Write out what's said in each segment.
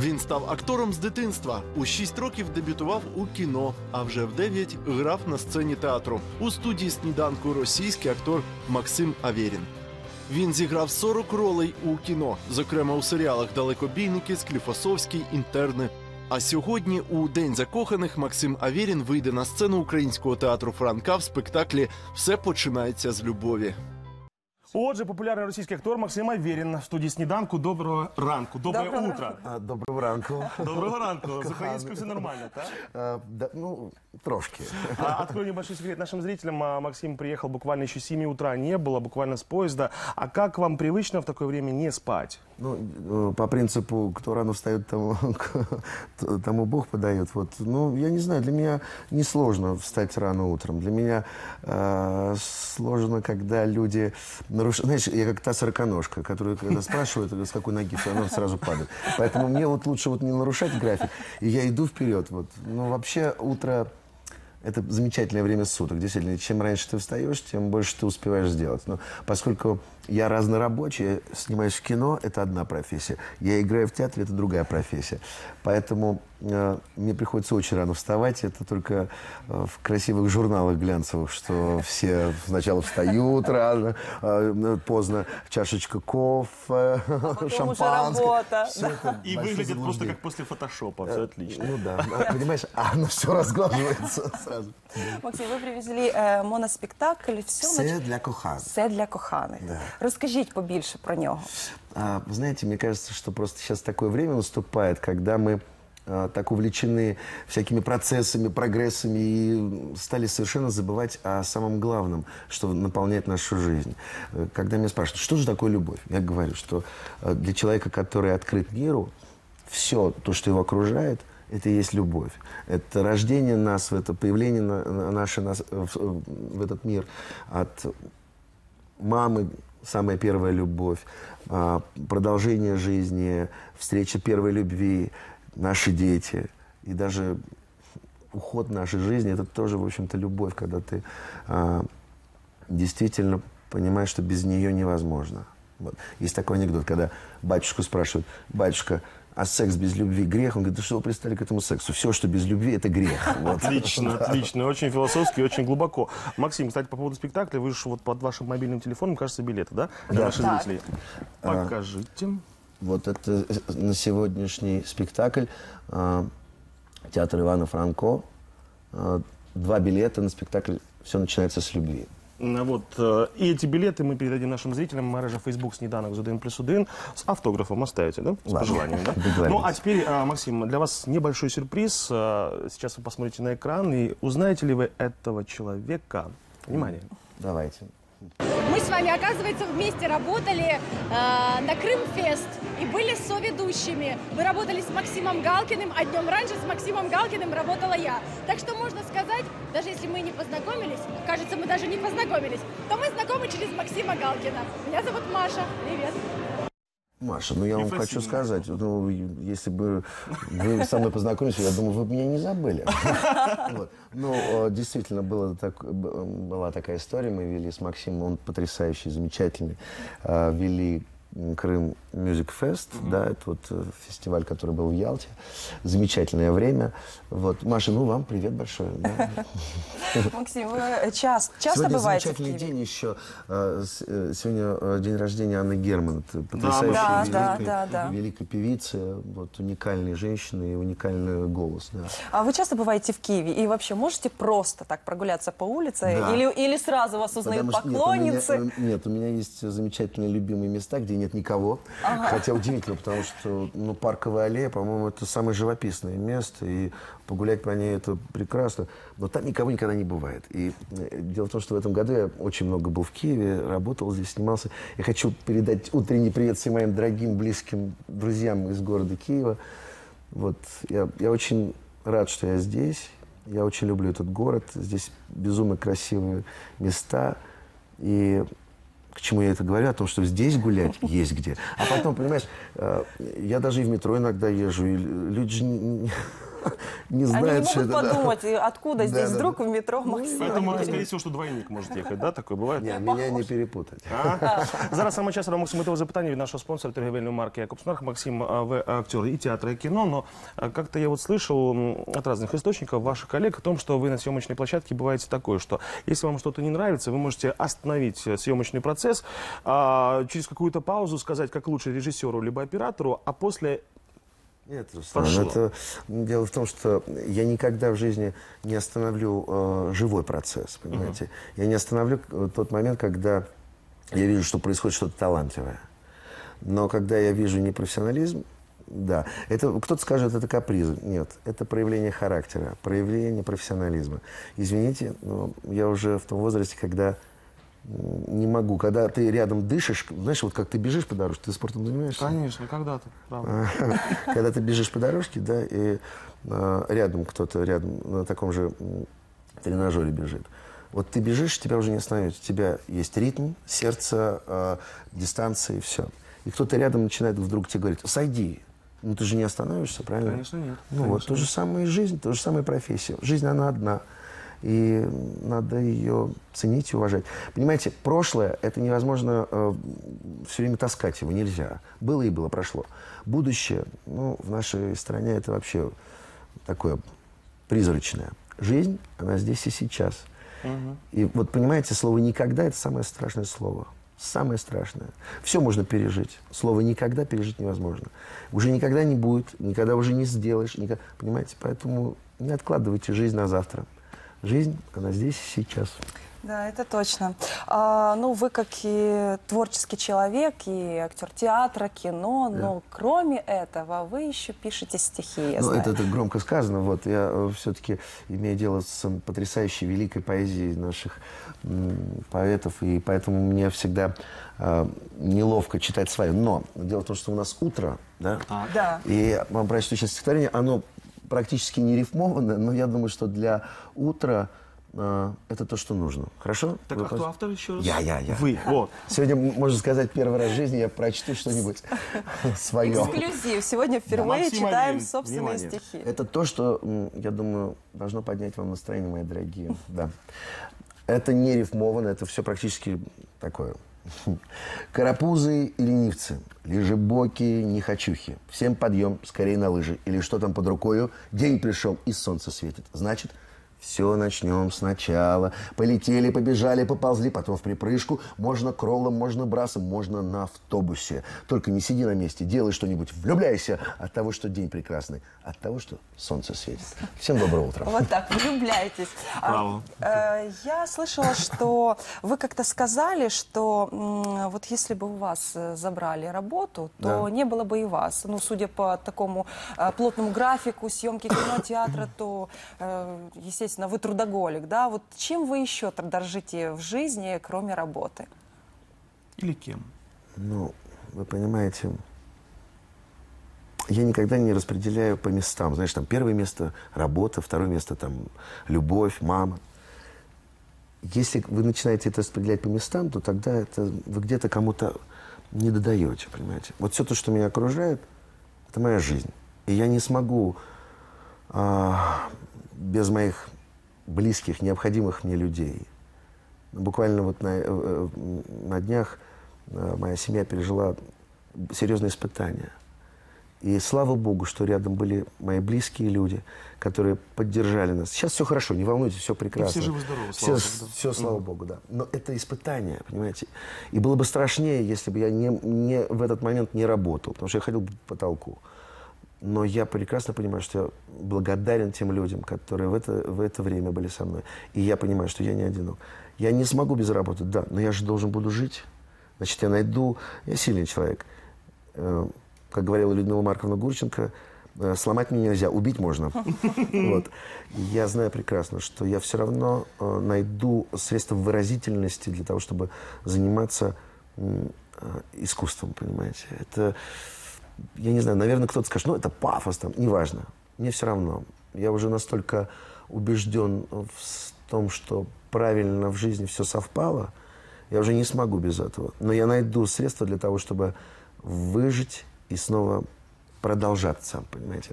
Він став актором з дитинства. У 6 років дебютував у кіно, а вже в 9 грав на сцені театру. У студії сніданку російський актор Максим Авєрін. Він зіграв 40 ролей у кіно, зокрема у серіалах Далекобійники, Скліфосовський, Інтерни. А сьогодні, у День закоханих, Максим Авєрін вийде на сцену українського театру Франка в спектаклі Все починається з любові. Отже, популярний російський актор Максим Аверін в студії сніданку. Доброго ранку, добре Доброго утро. А, Доброго ранку. Доброго ранку. З українською все нормально, так? А, да, ну, трошки. А, Открою небольшой секрет нашим зрителям. А, Максим приехал буквально еще 7 утра, не было, буквально с поезда. А как вам привычно в такое время не спать? Ну, э, по принципу, кто рано встает, тому, тому Бог подает. Вот. Ну, я не знаю, для меня несложно встать рано утром. Для меня э, сложно, когда люди нарушают... знаешь, я как та сороконожка, которую, когда спрашивают, с какой ноги, то она сразу падает. Поэтому мне вот лучше вот не нарушать график, и я иду вперед. Вот. Ну, вообще, утро... Это замечательное время суток, действительно. Чем раньше ты встаешь, тем больше ты успеваешь сделать. Но поскольку я разнорабочий, я снимаюсь в кино, это одна профессия. Я играю в театре, это другая профессия. Поэтому э, мне приходится очень рано вставать. Это только э, в красивых журналах глянцевых, что все сначала встают рано, э, поздно чашечка кофе, уже шампанское. это И выглядит просто как после фотошопа. Все отлично. Ну да, а, понимаешь, а оно все разглаживается сразу. Максим, ви привезли е, моноспектакль «Все, Все для коханих. Все для коханих. Да. Розкажіть побільше про нього. А, знаете, мне кажется, что просто сейчас такое время наступает, когда мы а, так увлечены всякими процессами, прогрессами и стали совершенно забывать о самом главном, что наполняет нашу жизнь. Э, Когда меня спрашивают, что же такое любовь, я говорю, что э, для человека, который открыт миру, все то, что его окружает, это и есть любовь. Это рождение нас это, появление на- на- наше нас в, в этот мир от мамы самая первая любовь, а, продолжение жизни, встреча первой любви, наши дети и даже уход нашей жизни, это тоже, в общем-то, любовь, когда ты а, действительно понимаешь, что без нее невозможно. Вот. Есть такой анекдот, когда батюшку спрашивают, батюшка, а секс без любви грех? Он говорит, да что вы пристали к этому сексу? Все, что без любви, это грех. Вот. Отлично, отлично. Очень философски, очень глубоко. Максим, кстати, по поводу спектакля, вы же вот под вашим мобильным телефоном, кажется, билеты, да? Для Да. наших Так. зрителей. Покажите. Вот это э, на сегодняшний спектакль а, театр Ивана Франко. А, Два билета на спектакль «Все начинается с любви». Ну, Вот, э, и эти билеты мы передадим нашим зрителям. Мережа Facebook «Сніданок з 1 плюс 1» с автографом оставите, да? С Ладно. пожеланием, да? Ну, а теперь, э, Максим, для вас небольшой сюрприз. Э, Сейчас вы посмотрите на экран, и узнаете ли вы этого человека? Внимание. Давайте. Мы с вами, оказывается, вместе работали э, на Крымфест и были соведущими. Вы работали с Максимом Галкиным, а днем раньше с Максимом Галкиным работала я. Так что можно сказать, даже если мы не познакомились, кажется, мы даже не познакомились, то мы знакомы через Максима Галкина. Меня зовут Маша. Привет. Маша, ну я вам хочу сказать, ну, если бы вы со мной познакомились, я думаю, вы бы меня не забыли. Вот. Ну, э, действительно, было так, б- была такая история, мы вели с Максимом, он потрясающий, замечательный, э, вели Крым Music Fest, да, это вот э, фестиваль, который был в Ялте, замечательное время. Вот, Маша, ну вам привет большой. да. Максим, ви е, час, часто Сегодня буваєте в замечательный Києві? день еще. э, с- э, Сегодня э, день рождения Анны Герман. Это потрясающая, Да, да, великая, да, да. великая певица, вот уникальная женщина и уникальный голос. Да. А вы часто бываете в Киеве? И вообще можете просто так прогуляться по улице? Да. Или, или сразу вас узнают Потому что- нет, у меня- поклонницы? э, Нет, у меня есть замечательные любимые места, где нет никого. Хотя удивительно, потому что ну, парковая аллея, по-моему, это самое живописное место. И погулять по ней это прекрасно. Но там никого никогда не бывает. И э, дело в том, что в этом году я очень много был в Киеве, работал здесь, снимался. Я хочу передать утренний привет всем моим дорогим, близким друзьям из города Киева. Вот, я, я очень рад, что я здесь. Я очень люблю этот город. Здесь безумно красивые места. И к чему я это говорю? О том, что здесь гулять есть где. А потом, понимаешь, э, я даже и в метро иногда езжу. И люди же не- не- не Они не знает, что могут это... подумать, откуда здесь да, вдруг в метро Ну, Максим. Поэтому, скорее всего, что двойник может ехать, да? Такое бывает? Не, меня не перепутать. А? Зараз саме час до Максимитого запитання від нашого спонсора торговельной марки Якобснарх. Максим, а, вы актер и театра, и кино, но а, как-то я вот слышал от разных источников, ваших коллег, о том, что вы на съемочной площадке бываете такое, что если вам что-то не нравится, вы можете остановить съемочный процесс, а, через какую-то паузу сказать, как лучше режиссеру либо оператору, а после Нет, Руслан, Пошло. это дело в том, что я никогда в жизни не остановлю э, живой процесс, понимаете. Я не остановлю э, тот момент, когда я вижу, что происходит что-то талантливое. Но когда я вижу непрофессионализм, да, это кто-то скажет, это каприз. Нет, это проявление характера, проявление профессионализма. Извините, но я уже в том возрасте, когда не могу, когда ты рядом дышишь, знаешь, вот как ты бежишь по дорожке, ты спортом занимаешься? Конечно, когда-то, правда. Когда ты бежишь по дорожке, да, и э, рядом кто-то рядом на таком же тренажере бежит. Вот ты бежишь, тебя уже не остановить. У тебя есть ритм, сердце, э, дистанция и все. И кто-то рядом начинает вдруг тебе говорить, сойди. Ну ты же не остановишься, правильно? Конечно, нет. Ну вот, то же самое и жизнь, то же самое и профессия. Жизнь, она одна. И надо ее ценить и уважать. Понимаете, прошлое, это невозможно все время таскать его, нельзя. Было и было, прошло. Будущее, ну, в нашей стране это вообще такое призрачное. Жизнь, она здесь и сейчас. И вот понимаете, слово «никогда» – это самое страшное слово. Самое страшное. Все можно пережить. Слово «никогда» пережить невозможно. Уже никогда не будет, никогда уже не сделаешь. никогда- Понимаете? Поэтому не откладывайте жизнь на завтра. Жизнь, она здесь и сейчас. Да, это точно. А, ну, вы как и творческий человек, и актер театра, кино, но кроме этого вы еще пишете стихи, я Ну, знаю. это, это громко сказано. Вот я все-таки имею дело с потрясающей великой поэзией наших м, поэтов, и поэтому мне всегда э, неловко читать свое. Но дело в том, что у нас утро, да? Да. И вам прочту сейчас стихотворение. Оно практически не рифмованное, но я думаю, что для утра э, это то, что нужно. Хорошо? Так, Вы а кто автор еще раз? Я, я, я. Вы, вот. Сегодня, можно сказать, первый раз в жизни я прочту что-нибудь свое. Эксклюзив. Сегодня впервые читаем собственные Внимание. стихи. Это то, что, я думаю, должно поднять вам настроение, мои дорогие. Да. Это не рифмовано, это все практически такое. Карапузы и ленивцы, лежебоки, нехочухи. Всем подъем, скорее на лыжи. Или что там под рукою, день пришел и солнце светит. Значит, все начнем сначала. Полетели, побежали, поползли, потом в припрыжку. Можно кроллом, можно брасом, можно на автобусе. Только не сиди на месте, делай что-нибудь, влюбляйся от того, что день прекрасный, от того, что солнце светит. Всем доброго утра. Вот так, влюбляйтесь. А, Браво. э, я слышала, что вы как-то сказали, что вот если бы у вас э, забрали работу, то Да. не было бы и вас. Ну, судя по такому э, плотному графику съемки кино, театра, то, э, естественно, вы трудоголик, да? Вот чем вы еще дорожите в жизни, кроме работы? Или кем? Ну, вы понимаете, я никогда не распределяю по местам. Знаешь, там первое место – работа, второе место – там любовь, мама. Если вы начинаете это распределять по местам, то тогда это вы где-то кому-то не додаете, понимаете. Вот все то, что меня окружает, это моя жизнь. И я не смогу а, без моих близких, необходимых мне людей. Буквально вот на, э, э, на днях э, моя семья пережила серьезные испытания. И слава Богу, что рядом были мои близкие люди, которые поддержали нас. Сейчас все хорошо, не волнуйтесь, все прекрасно. все живы-здоровы, Все, слава Богу, да. все, слава Богу, да. Но это испытание, понимаете. И было бы страшнее, если бы я не, не, в этот момент не работал, потому что я ходил по потолку. Но я прекрасно понимаю, что я благодарен тем людям, которые в это, в это время были со мной. И я понимаю, что я не одинок. Я не смогу без работы, да, но я же должен буду жить. Значит, я найду... Я сильный человек. Э, Как говорила Людмила Марковна Гурченко, э, сломать меня нельзя, убить можно. Вот. Я знаю прекрасно, что я все равно э, найду средства выразительности для того, чтобы заниматься искусством, понимаете. Это я не знаю, наверное, кто-то скажет, ну, это пафос, там, неважно. Мне все равно. Я уже настолько убежден в том, что правильно в жизни все совпало, я уже не смогу без этого. Но я найду средства для того, чтобы выжить и снова продолжаться, понимаете.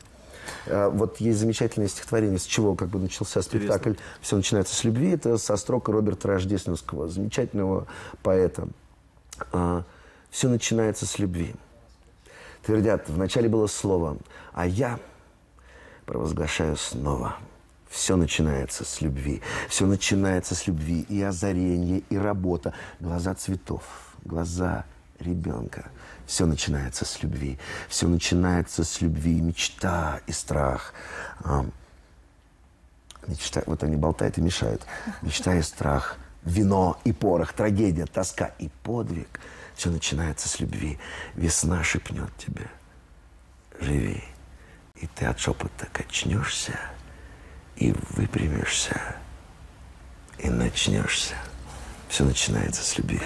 А, Вот есть замечательное стихотворение, с чего как бы начался спектакль. Все начинается с любви. Это со строка Роберта Рождественского, замечательного поэта. Все начинается с любви. Твердят, вначале было слово, а я провозглашаю снова. Все начинается с любви. Все начинается с любви. И озарение, и работа. Глаза цветов, глаза ребенка. Все начинается с любви. Все начинается с любви. Мечта и страх. Мечта, вот они болтают и мешают. Мечта и страх, вино и порох, трагедия, тоска и подвиг. Все начинается с любви. Весна шепнет тебе, живи. И ты от шепота качнешься и выпрямишься, и начнешься. Все начинается с любви.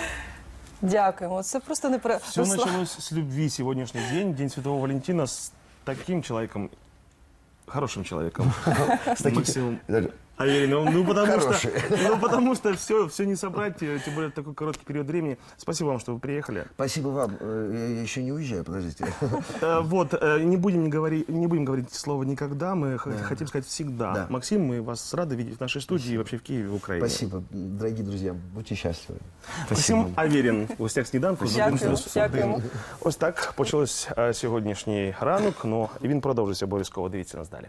Дякуємо. Це просто не про Все Руслан. началось с любви сегодняшний день, День Святого Валентина, с таким человеком, хорошим человеком, с Максимом Даже Авериным. Ну, потому что, Хороший. ну, потому что все, все не собрать, э, тем более в такой короткий период времени. Спасибо вам, что вы приехали. Спасибо вам. Э, Я я еще не уезжаю, подождите. Э, Вот, э, не будем, не, говори, не будем говорить слово «никогда», мы х- хотим сказать «всегда». Да. Максим, мы вас рады видеть в нашей студии и вообще в Киеве, в Украине. Спасибо, дорогие друзья. Будьте счастливы. Максим Аверін у гостях сніданку. Дякую, Один плюс дякуємо. один. Ось так почалось е, сьогоднішній ранок. Ну і він продовжиться обов'язково. Дивіться нас далі.